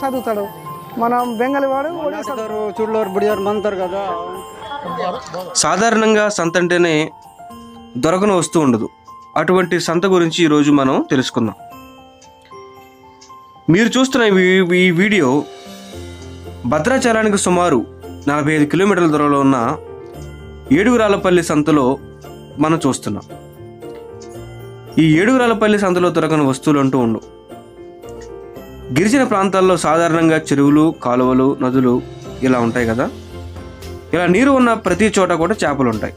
చదువుతాడు మనం బెంగాలీ వాడు చూడలేరు బుడియారు మంతారు కదా. సాధారణంగా సంత అంటేనే దొరకని వస్తూ ఉండదు. అటువంటి సంత గురించి ఈరోజు మనం తెలుసుకుందాం. మీరు చూస్తున్న ఈ వీడియో భద్రాచలానికి సుమారు నలభై ఐదు కిలోమీటర్ల దూరంలో ఉన్న ఏడుగురాలపల్లి సంతలో మనం చూస్తున్నాం. ఈ ఏడుగురాలపల్లి సంతలో దొరకని వస్తువులు అంటూ ఉండవు. గిరిజన ప్రాంతాల్లో సాధారణంగా చెరువులు కాలువలు నదులు ఇలా ఉంటాయి కదా. ఇలా నీరు ఉన్న ప్రతి చోట కూడా చేపలు ఉంటాయి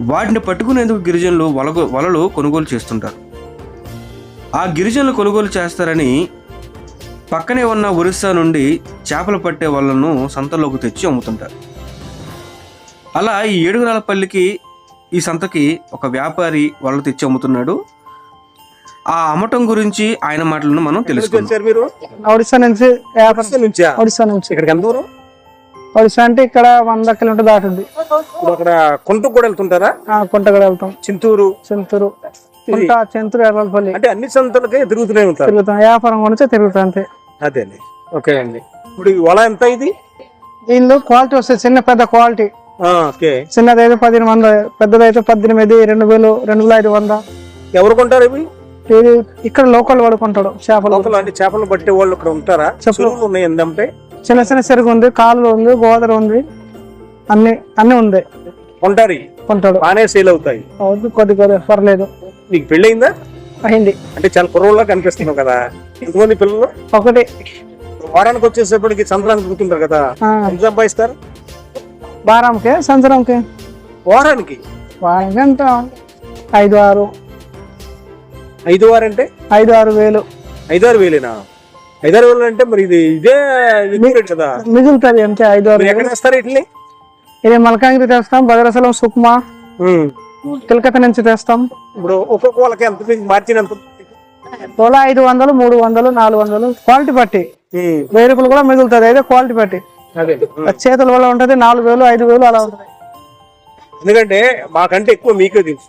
వాటిని పట్టుకునేందుకు గిరిజనులు వలగ వలలు కొనుగోలు చేస్తుంటారు. ఆ గిరిజనులు కొనుగోలు చేస్తారని పక్కనే ఉన్న ఒరిస్సా నుండి చేపలు పట్టే వలను సంతలోకి తెచ్చి అమ్ముతుంటారు. అలా ఈ ఏడుగురాలపల్లికి ఈ సంతకి ఒక వ్యాపారి వలలు తెచ్చి అమ్ముతున్నాడు. ఆ అమ్మటం గురించి ఆయన మాటలను మనం తెలుసుకుందాం. మీరు? ఒడిశా నుంచి వ్యాపారం అసలు నుంచా? ఒడిశా నుంచి. ఇక్కడికి ఎంత దూరం? ఒడిశా అంటే ఇక్కడ వంద కిలోమీటర్ దాటుంది ఇప్పుడు అక్కడ కొంటకు కూడా వెళ్తుంటారా? ఆ, కుంటగడ వెళ్తాం. చింతూరు? చింతూరు. కుంట చింతూరు ఎర్రపల్లి అంటే అన్ని సంతలకి తిరుగుతూనే ఉంటారు. తిరుగుతాం. వ్యాపారం గురించి తిరుగుతాం అంతే. అదే అండి. ఓకే అండి. ఇప్పుడు ఈ వల ఎంత ఇది? దీనిలో క్వాలిటీ వస్తుంది. చిన్న పెద్ద క్వాలిటీ. ఆ, ఓకే. చిన్నదైతే పదిహేను వంద పెద్దదైతే పద్దెనిమిది రెండు వేలు రెండు వేల ఐదు వంద ఎవరు కొంటారు ఇవి? ఇది ఇక్కడ లోకల్ వాడుకుంటాడు చేపలు. లోకల్ అంటే చేపలు పట్టే వాళ్ళు ఇక్కడ ఉంటారా. చెరువులు ఉన్నాయి ఏంటంటే చిన్న చిన్న చెరుగు ఉంది కాలువ ఉంది గోదావరి ఉంది అన్ని అన్ని ఉంది. కొంటారు? ఇవి. కొంటాడు. బాగానే సేల్ అవుతాయి. అవుతుంది కొద్ది కొద్ది పర్లేదు. నీకు పెళ్ళయిందా? అయింది. అంటే చాలా కుర్రోళ్ళ కనిపిస్తున్నావు కదా. ఎంతమంది పిల్లలు? ఒకటి. వారానికి వచ్చేసేపటికి సంతరానికి తిరుగుతుంటారు కదా. ఎంత సంపాదిస్తారు? వారంకి సంవత్సరంకి వారానికి? వారానికి ఎంత? ఐదు ఆరు. ఐదు వారంటే ఐదు ఆరు వేలు. ఐదారు వేలేనా? ఐదారు వేలు అంటే మరి ఇది ఇదే కదా. మిగులుతుంది అంతే ఐదు ఆరు ఎక్కడ వేస్తారు ఇట్లని ఇది మల్కాంగిరి తెస్తాం భద్రాచలం సుక్మా. తిలకత నుంచి తెస్తాం. ఇప్పుడు ఒక్కొక్క వాళ్ళకి ఎంత ఎంత? తోలా ఐదు వందలు మూడు వందలు నాలుగు వందలు. క్వాలిటీ బట్టి. వెయ్యి రూపాయలు కూడా మిగులుతుంది అయితే క్వాలిటీ బట్టి. చేతుల వల్ల ఉంటది నాలుగు వేలు ఐదు వేలు అలా ఉంటుంది. ఎందుకంటే మాకంటే ఎక్కువ మీకే తెలుసు.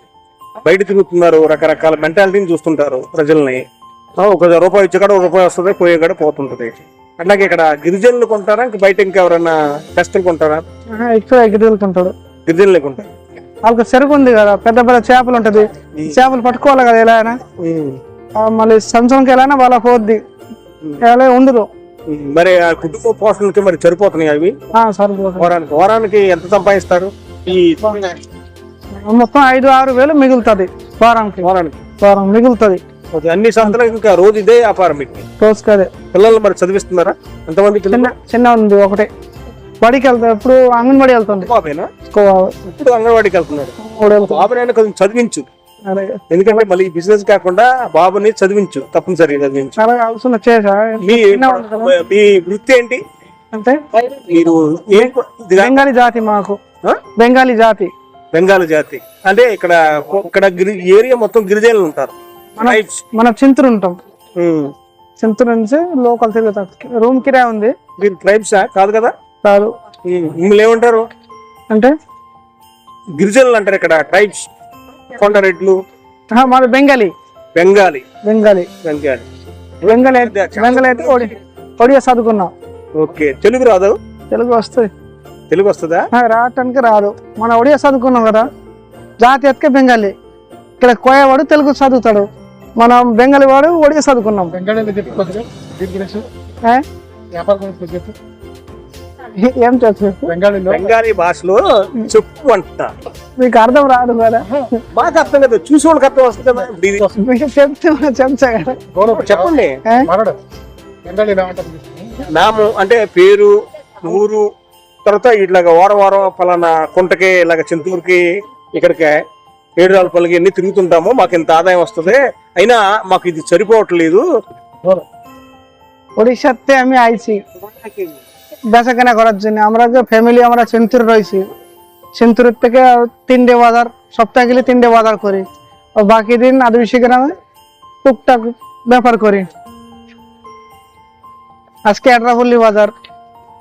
బయట తిరుగుతున్నారు రకరకాల మెంటాలిటీని చూస్తుంటారు ప్రజల్ని. ఒక రూపాయి ఇచ్చే కాడ ఒక రూపాయి వస్తుంది పోయే కాడ పోతుంటది. అట్లాగే ఇక్కడ గిరిజనులు కొంటారా? ఇంక బయట ఇంకా ఎవరైనా కష్టలు కొంటారా? ఎక్కువ ఎగిరిదులుకుంటాడు గిరిజనులే కొంటారు. వాళ్ళకి చెరుకు ఉంది కదా పెద్ద పెద్ద చేపలు ఉంటది. చేపలు పట్టుకోవాలి కదా ఎలా అయినా. మళ్ళీ సంవత్సరంకి ఎలా అయినా వాళ్ళ పోద్ది. ఎలా ఉండదు. మరి ఆ కుటుంబ పోషణకి మరి సరిపోతున్నాయి అవి? వారానికి వారానికి ఎంత సంపాదిస్తారు? ఈ మొత్తం ఐదు ఆరు వేలు మిగులుతుంది వారానికి. వారానికి. వారం మిగులుతుంది. అన్ని ఇంకా రోజు ఇదే వ్యాపారం మీకు? రోజుకి అదే పిల్లలు మరి చదివిస్తున్నారా? ఎంతమంది చిన్న చిన్న ఉంది ఒకటే. బడికి వెళ్తా ఇప్పుడు అంగన్వాడి వెళ్తుంది. ఇప్పుడు అంగన్వాడికి వెళ్తుంది. బాబునైనా కొంచెం చదివించు. ఎందుకంటే మళ్ళీ బిజినెస్ కాకుండా బాబుని చదివించు తప్పనిసరిగా చదివించు. చాలా అవసరం చేసా. మీ. మీ వృత్తి ఏంటి? అంటే? మీరు బెంగాలీ జాతి మాకు. ఆ? బెంగాలీ జాతి. బెంగాల్ జాతి. అంటే ఇక్కడ ఇక్కడ ఏరియా మొత్తం గిరిజనులు ఉంటారు. మనం చింతూరు ఉంటాం. చింతూరు నుంచి లోకల్ తిరుగుతాం రూమ్ కిరాయి ఉంది. మీరు ట్రైబ్సా? కాదు కదా? కాదు. మిమ్మల్ని ఏమంటారు? అంటే? గిరిజనులు అంటారు ఇక్కడ ట్రైబ్స్. కొండరెడ్లు. మాది బెంగాలీ. బెంగాలీ. బెంగాలీ. బెంగాలీ. బెంగాలీ అయితే బెంగాలీ ఒడియా చదువుకున్నాం. ఓకే. తెలుగు రాదు? తెలుగు వస్తుంది. తెలుగు వస్తుందా రావటానికి రాదు. మన ఒడియా చదువుకున్నాం కదా. జాతి ఎత్తుకే బెంగాలీ. ఇక్కడ కోయవాడు తెలుగు చదువుతాడు. మనం బెంగాలీ వాడు ఒడియా చదువుకున్నాం ఏ? చెప్పు. బెంగాలీ భాషలో చెప్పు అంట. మీకు అర్థం రాదు కదా. మాకు అర్థం కదా చూసి వాళ్ళకి అర్థం వస్తుంది చెప్తే చెప్తా కదా. చెప్పండి? నాము అంటే పేరు ఊరు తర్వాత ఇట్లాగ వారం వారం ఫలానా కుంటకి ఇలాగ చింతూరుకి ఇక్కడికి ఏడురాలపల్లికి ఎన్ని తిరుగుతుంటాము మాకు ఇంత ఆదాయం వస్తుంది అయినా మాకు ఇది సరిపోవట్లేదు ওড়িশাতে আমি আইছি বেচা কেনা করার জন্য আমরা যে ফ্যামিলি আমরা সেন্তুর রয়েছি সেন্তুরের থেকে তিনটে বাজার সপ্তাহে গেলে তিনটে বাজার করি আর বাকি দিন আদিবাসী গ্রামে টুকটাক ব্যাপার করি আজকে এটরাপল্লী বাজার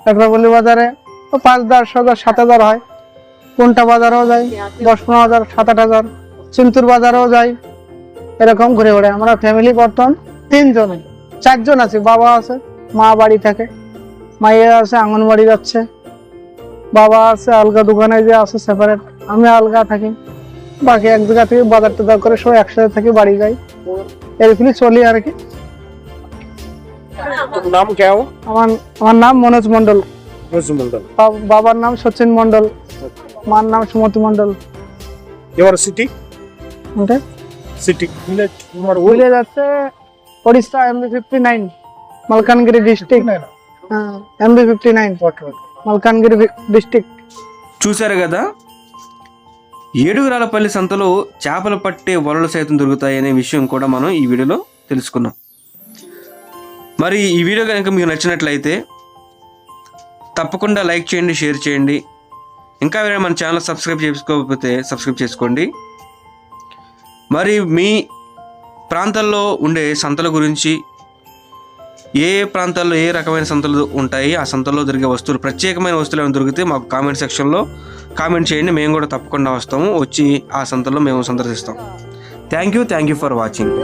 এটরাপল্লী বাজারে তো পাঁচ দশ হাজার সাত হাজার হয়। কোনটা বাজারেও যাই দশ পনেরো হাজার সাত আট হাজার। চিন্তুর বাজারেও যাই এরকম ঘুরে ঘুরে আমরা ফ্যামিলি বর্তমান তিনজন চারজন আছে বাবা আছে মা বাড়ি থাকে মাইয়া আছে আঙ্গনবাড়ি যাচ্ছে বাবা আছে আলগা দোকানে যে আছে সেপারেট আমি আলগা থাকি। বাকি এক জায়গা থেকে বাজার টাজার করে সবাই একসাথে থাকি বাড়ি যাই। এরকমই চলি আর কি। নাম কেউ আমার আমার নাম মনোজ মন্ডল বাবার নাম সচিন মন্ডল মার নাম সুমতি মন্ডল ইউর সিটি কোনটা সিটি ভিলেজ তোমার ভিলেজ আছে Odisha MB fifty nine Malkangiri district হ্যাঁ MB fifty nine Malkangiri district చూశారు కదా ఏడుగురాలపల్లి సంతలో చేపలు పట్టే వలలు సైతం దొరుకుతాయి అనే విషయం కూడా మనం ఈ వీడియోలో తెలుసుకున్నాం మరి ఈ వీడియో కనుక మీకు నచ్చినట్లయితే తప్పకుండా లైక్ చేయండి షేర్ చేయండి. ఇంకా వేరే మన ఛానల్ సబ్స్క్రైబ్ చేసుకోకపోతే సబ్స్క్రైబ్ చేసుకోండి. మరి మీ ప్రాంతాల్లో ఉండే సంతల గురించి ఏ ఏ ప్రాంతాల్లో ఏ రకమైన సంతలు ఉంటాయి ఆ సంతల్లో దొరికే వస్తువులు ప్రత్యేకమైన వస్తువులు ఏమైనా దొరికితే మాకు కామెంట్ సెక్షన్లో కామెంట్ చేయండి. మేము కూడా తప్పకుండా వస్తాము. వచ్చి ఆ సంతల్లో మేము సందర్శిస్తాం. Thank you thank you for watching